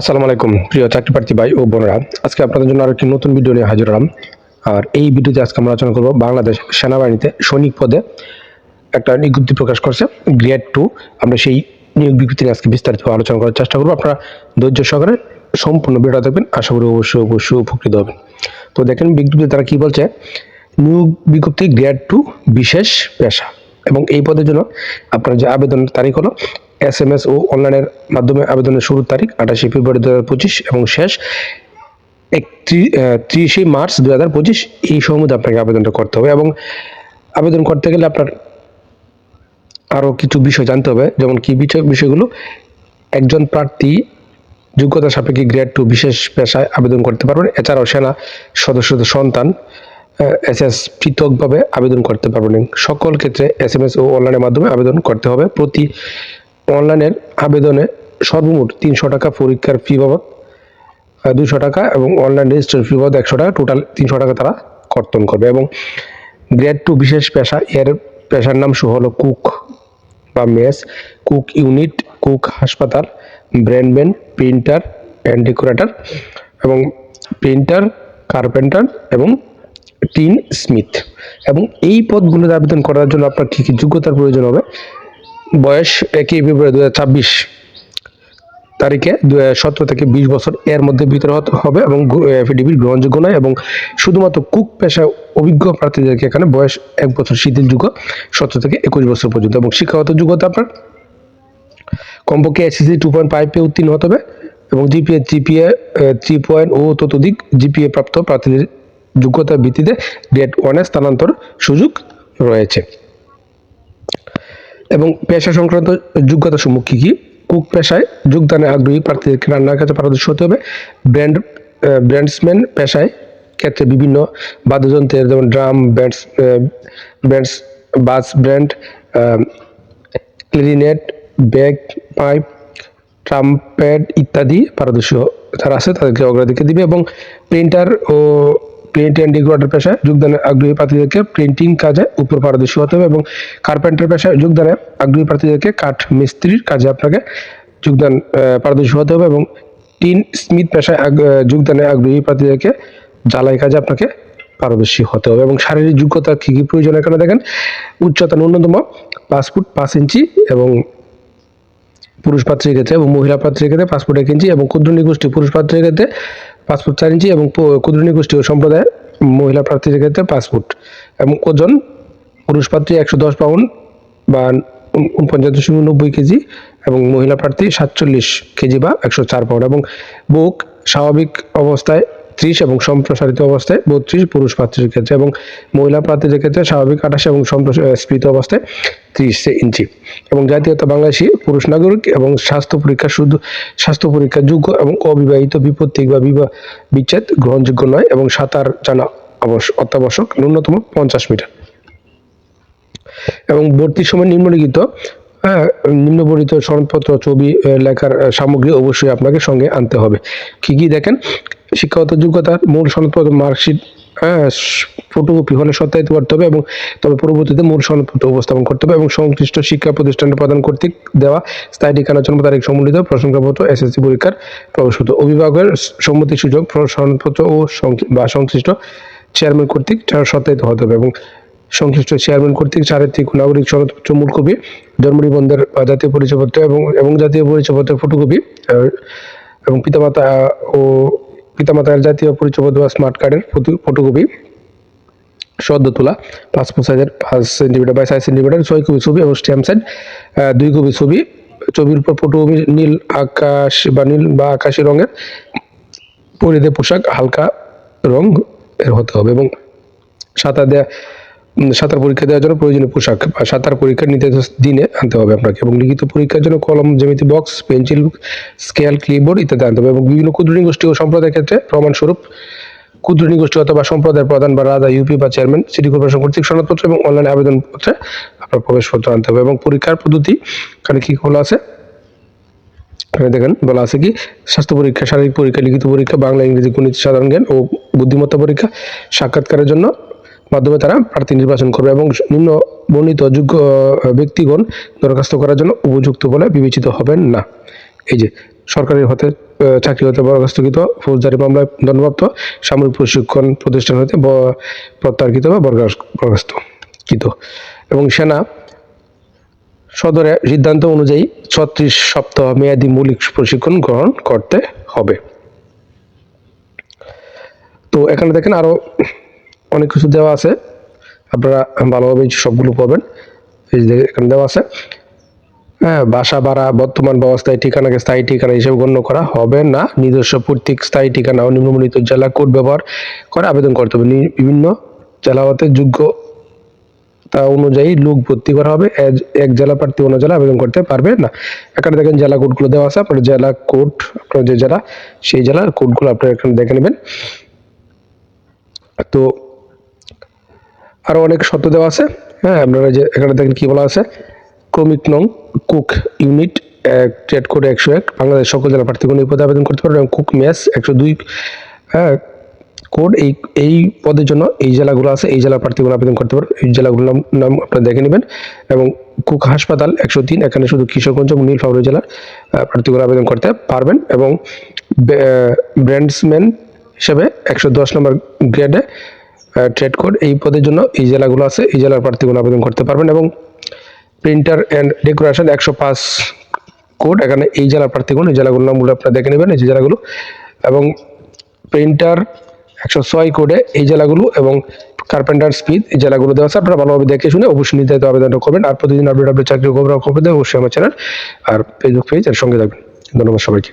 আসসালামু আলাইকুম, প্রিয় চাকরি প্রার্থী ভাই ও বোনেরা। আজকে আপনাদের জন্য আরও একটি নতুন ভিডিও নিয়ে হাজির হলাম। আর এই ভিডিওতে আজকে আমরা আলোচনা করব বাংলাদেশ সেনাবাহিনীতে সৈনিক পদে একটা বিজ্ঞপ্তি প্রকাশ করছে, গ্রেড টু। আমরা সেই নিয়োগ বিজ্ঞপ্তি নিয়ে আজকে বিস্তারিত আলোচনা করার চেষ্টা করব। আপনারা ধৈর্য সহকারে সম্পূর্ণ ভিডিওটা দেখবেন। আশা করি অবশ্যই অবশ্যই উপকৃত হবেন। তো দেখেন বিজ্ঞপ্তি তারা কি বলছে, নিয়োগ বিজ্ঞপ্তি গ্রেড টু বিশেষ পেশা। এবং এই পদের জন্য আপনার যে আবেদনের তারিখ হলো এস এম এস ও অনলাইনের মাধ্যমে আবেদনের শুরুর তারিখ আঠাশে ফেব্রুয়ারি দু হাজার পঁচিশ এবং শেষ ত্রিশে মার্চ দু হাজার পঁচিশ এই সময়ের মধ্যে আপনাকে আবেদনটা করতে হবে এবং আবেদন করতে গেলে আপনার আরও কিছু বিষয় জানতে হবে। যেমন কি বিষয়, বিষয়গুলো? একজন প্রার্থী যোগ্যতা সাপেক্ষে গ্রেড টু বিশেষ পেশায় আবেদন করতে পারবেন। এছাড়াও সেনা সদস্যদের সন্তান এস এস পৃথকভাবে আবেদন করতে পারবেন সকল ক্ষেত্রে এস এম এস ও অনলাইনের মাধ্যমে আবেদন করতে হবে। প্রতি অনলাইনের আবেদনে সর্বমোট তিনশো টাকা পরীক্ষার ফি বাবদ দুশো টাকা এবং অনলাইন রেজিস্ট্রেশন ফি বাবদ একশো টাকা। টোটাল তিনশো টাকা তারা কর্তন করবে এবং গ্রেড টু বিশেষ পেশা, এর পেশার নাম সহ হলো কুক বা মেস। কুক ইউনিট কুক হাসপাতাল ব্র্যান্ডম্যান প্রিন্টার অ্যান্ড ডেকোরেটর এবং প্রিন্টার কার্পেন্টার এবং টিন স্মিথ। এবং এই পদগুলোতে আবেদন করার জন্য আপনার কী কী যোগ্যতার প্রয়োজন হবে? বয়স একই ফেব্রুয়ারি দু ছাব্বিশ তারিখে সতেরো থেকে বিশ বছর এর মধ্যে ভিতরে হতে হবে এবং এফিডেভিট গ্রহণযোগ্য নয় এবং শুধুমাত্র কুক পেশায় অভিজ্ঞ প্রার্থীদেরকে এখানে বয়স এক বছর শিথিলযোগ্য, সতেরো থেকে একুশ বছর পর্যন্ত এবং শিক্ষাগত যোগ্যতা আপনার? কমপক্ষে এসএসসি টু পয়েন্ট ফাইভে উত্তীর্ণ হতে হবে এবং জিপিএ জিপিএ থ্রি পয়েন্ট ও ততোধিক জিপিএ প্রাপ্ত প্রার্থীদের যোগ্যতার ভিত্তিতে গ্রেড ওয়ানে স্থানান্তর সুযোগ রয়েছে। এবং পেশা সংক্রান্ত যোগ্যতা সমূহ কী? কী কুক পেশায় যোগদানে আগ্রহী প্রার্থীদেরকে রান্নার কাছে পারদর্শী হতে হবে? ব্র্যান্ড ব্র্যান্ডসম্যান পেশায় ক্ষেত্রে বিভিন্ন বাদ্যযন্ত্রের যেমন drum, bands bands, bass brand clarinet bagpipe trumpet ইত্যাদি পারদর্শী যারা আছে তাদেরকে অগ্রাধিকার দিবে এবং প্রিন্টার ও প্রিন্ট অ্যান্ড ডেকোরেটর পেশায় যোগদানের আগ্রহী প্রার্থীদেরকে প্রিন্টিং কাজে উপর পারদর্শী হতে হবে এবং কার্পেন্টার পেশায় যোগদানে আগ্রহী প্রার্থীদেরকে কাঠ মিস্ত্রির কাজে আপনাকে যোগদান পারদর্শী হতে হবে এবং টিন স্মিথ পেশায় যোগদানে আগ্রহী প্রার্থীদেরকে জ্বালাই কাজে আপনাকে পারদর্শী হতে হবে এবং শারীরিক যোগ্যতা কী কী প্রয়োজন এখানে দেখেন, উচ্চতা ন্যূনতম পাঁচ ফুট পাঁচ ইঞ্চি এবং পুরুষ পাত্রের ক্ষেত্রে এবং মহিলা পাত্রের ক্ষেত্রে পাঁচ ফুট এক ইঞ্চি এবং ক্ষুদ্র নিগোষ্ঠী পুরুষ পাত্রের ক্ষেত্রে পাঁচ ফুট চার ইঞ্চি এবং কুদরুনি গোষ্ঠী ও সম্প্রদায়ের মহিলা প্রার্থীদের ক্ষেত্রে পাঁচ ফুট। এবং ওজন পুরুষ প্রার্থী একশো দশ পাউন্ড বা উন- উনপঞ্চাশ দশমিক নব্বই কেজি এবং মহিলা প্রার্থী সাতচল্লিশ কেজি বা একশো চার পাউন্ড। এবং বুক স্বাভাবিক অবস্থায় ত্রিশ এবং সম্প্রসারিত অবস্থায় বত্রিশ, পুরুষ প্রার্থীর ক্ষেত্রে এবং মহিলা প্রার্থীদের ক্ষেত্রে স্বাভাবিক আঠাশ এবং সম্প্রস্ফীত অবস্থায় ত্রিশ ইঞ্চি এবং জাতীয়তা বাংলাদেশি পুরুষ নাগরিক এবং স্বাস্থ্য পরীক্ষা শুধু স্বাস্থ্য পরীক্ষা যোগ্য এবং অবিবাহিত বিপত্তিক বা বিবাহ বিচ্ছেদ গ্রহণযোগ্য নয় এবং সাঁতার জানা অত্যাবশ্যক ন্যূনতম পঞ্চাশ মিটার। এবং ভর্তির সময় নিম্নলিখিত হ্যাঁ নিম্নবর্ণিত সনদপত্র ছবি লেখার সামগ্রী অবশ্যই আপনাকে সঙ্গে আনতে হবে। কি কি দেখেন? শিক্ষাগত যোগ্যতার মূল সনদপত্র, মার্কশিট হ্যাঁ ফটোকপি হলে সত্যায়িত করতে হবে এবং তবে পরবর্তীতে মূল সনদপত্র উপস্থাপন করতে হবে এবং সংশ্লিষ্ট শিক্ষা প্রতিষ্ঠানের প্রদান কর্তৃক দেওয়া স্থায়ী ঠিকানা, জন্ম তারিখ সম্বলিত প্রশংসাপত্র এসএসসি পরীক্ষার প্রবেশপত্র, অভিভাবকের সম্মতি সুযোগ সনদপত্র ও বা সংশ্লিষ্ট চেয়ারম্যান কর্তৃক সত্যায়িত হতে হবে এবং সংশ্লিষ্ট চেয়ারম্যান কর্তৃক চারিত্রিক নাগরিক সনদপত্র, মূল কপি জন্ম নিবন্ধের জাতীয় পরিচয়পত্র এবং এবং জাতীয় পরিচয়পত্রের ফটোকপি এবং পিতামাতা ও পিতামাতার জাতীয় পরিচয়পত্র বা স্মার্ট কার্ডের ফটো- ফটোকপি সদ্য তোলা পাসপোর্ট সাইজের পাঁচ সেন্টিমিটার বাই সাইজ সেন্টিমিটার ছয় কপি ছবি এবং স্ট্যাম্প সাইড দুই কপি ছবি। ছবির উপর ফটোকপি নীল আকাশ বা নীল বা আকাশি রঙের পরিধে পোশাক হালকা রং এর হতে হবে এবং সাঁতার উম, সাঁতার পরীক্ষা দেওয়ার জন্য প্রয়োজনীয় পোশাক বা সাঁতার পরীক্ষার নির্ধারিত দিনে আনতে হবে আপনাকে এবং লিখিত পরীক্ষার জন্য কলম, জ্যামিতি বক্স, পেন্সিল, স্কেল, ক্লিপবোর্ড ইত্যাদি আনতে হবে এবং বিভিন্ন ক্ষুদ্র গোষ্ঠী ও সম্প্রদায়ের ক্ষেত্রে প্রমাণস্বরূপ ক্ষুদ্র গোষ্ঠী অথবা সম্প্রদায়ের প্রধান বা রাজা, ইউপি বা চেয়ারম্যান, সিটি কর্পোরেশন, কর্তৃক সনদপত্র এবং অনলাইন আবেদনপত্রে আপনার প্রবেশপত্র আনতে হবে এবং পরীক্ষার পদ্ধতি, এখানে কি খোলা আছে? দেখেন, বলা আছে কি, স্বাস্থ্য পরীক্ষা, শারীরিক পরীক্ষা, লিখিত পরীক্ষা, বাংলা, ইংরেজি গণিত, সাধারণ জ্ঞান ও বুদ্ধিমত্তা পরীক্ষা, সাক্ষাৎকারের জন্য মাধ্যমে তারা প্রার্থী নির্বাচন করবে এবং নিম্ন বর্ণিত যোগ্য ব্যক্তিগণ দরখাস্ত করার জন্য উপযুক্ত বলে বিবেচিত হবেন না। এই যে সরকারি হতে চাকরি হতে বরখাস্তকৃত ফৌজদারি মামলায় দণ্ডপ্রাপ্ত, সামরিক প্রশিক্ষণ প্রতিষ্ঠান হতে প্রত্যাহারকৃত বা বরখাস্তকৃত এবং সেনা সদরে সিদ্ধান্ত অনুযায়ী ছত্রিশ সপ্তাহ মেয়াদী মৌলিক প্রশিক্ষণ গ্রহণ করতে হবে। তো এখানে দেখেন আরও অনেক কিছু দেওয়া আছে। আপনারা ভালোভাবে সবগুলো পাবেন। এখানে দেওয়া আছে। হ্যাঁ বাসা ভাড়া, বর্তমান ব্যবস্থায় ঠিকানাকে স্থায়ী ঠিকানা হিসেবে গণ্য করা হবে না। নিজস্ব প্রত্যেক স্থায়ী ঠিকানা ও নিম্নবর্ণিত জেলা কোড ব্যবহার করে আবেদন করতে হবে। বিভিন্ন জেলা হতে যোগ্য তা অনুযায়ী লোক ভর্তি করা হবে। এক জেলা প্রার্থী অন্য জেলা আবেদন করতে পারবে না। এখানে দেখেন জেলা কোডগুলো দেওয়া আছে। আপনার জেলা কোড, আপনার যে জেলা, সেই জেলার কোডগুলো আপনারা এখানে দেখে নেবেন। তো আরও অনেক শর্ত দেওয়া আছে। হ্যাঁ আপনারা যে এখানে দেখেন কী বলা আছে? ক্রমিক নং কুক ইউনিট ট্রেড কোড একশো এক। বাংলাদেশ সকল জেলা প্রার্থীগণ এই পদে আবেদন করতে পারবে এবং কুক ম্যাস একশো দুই হ্যাঁ কোড এই এই পদের জন্য এই জেলাগুলো আছে, এই জেলা প্রার্থীগুলো আবেদন করতে পারবে এই জেলাগুলোর নাম নাম আপনারা দেখে নেবেন। এবং কুক হাসপাতাল একশো তিন, এখানে শুধু কিশোরগঞ্জ এবং নীলফামারী জেলার প্রার্থীগুলো আবেদন করতে পারবেন। এবং ব্র্যান্ডসম্যান হিসেবে একশো দশ নম্বর গ্রেডে ট্রেড কোড এই পদের জন্য এই জেলাগুলো আছে, এই জেলার প্রার্থীগুলো আবেদন করতে পারবেন এবং প্রিন্টার অ্যান্ড ডেকোরেশন একশো পাঁচ কোড এখানে এই জেলার প্রার্থীগুলো, এই জেলাগুলোর নামগুলো আপনারা দেখে নেবেন, এই জেলাগুলো, এবং প্রিন্টার একশো ছয় কোডে এই জেলাগুলো এবং কার্পেন্টার স্পিড এই জেলাগুলো দেওয়া আছে, আপনারা ভালোভাবে দেখে শুনে অবশ্যই নির্ধারিত আবেদনটা করবেন, আর প্রতিদিন আপডেট আপডেট চাকরি খবর খবর দেয় অবশ্যই আমার চ্যানেল আর ফেসবুক পেজ এর সঙ্গে থাকবেন। ধন্যবাদ সবাইকে।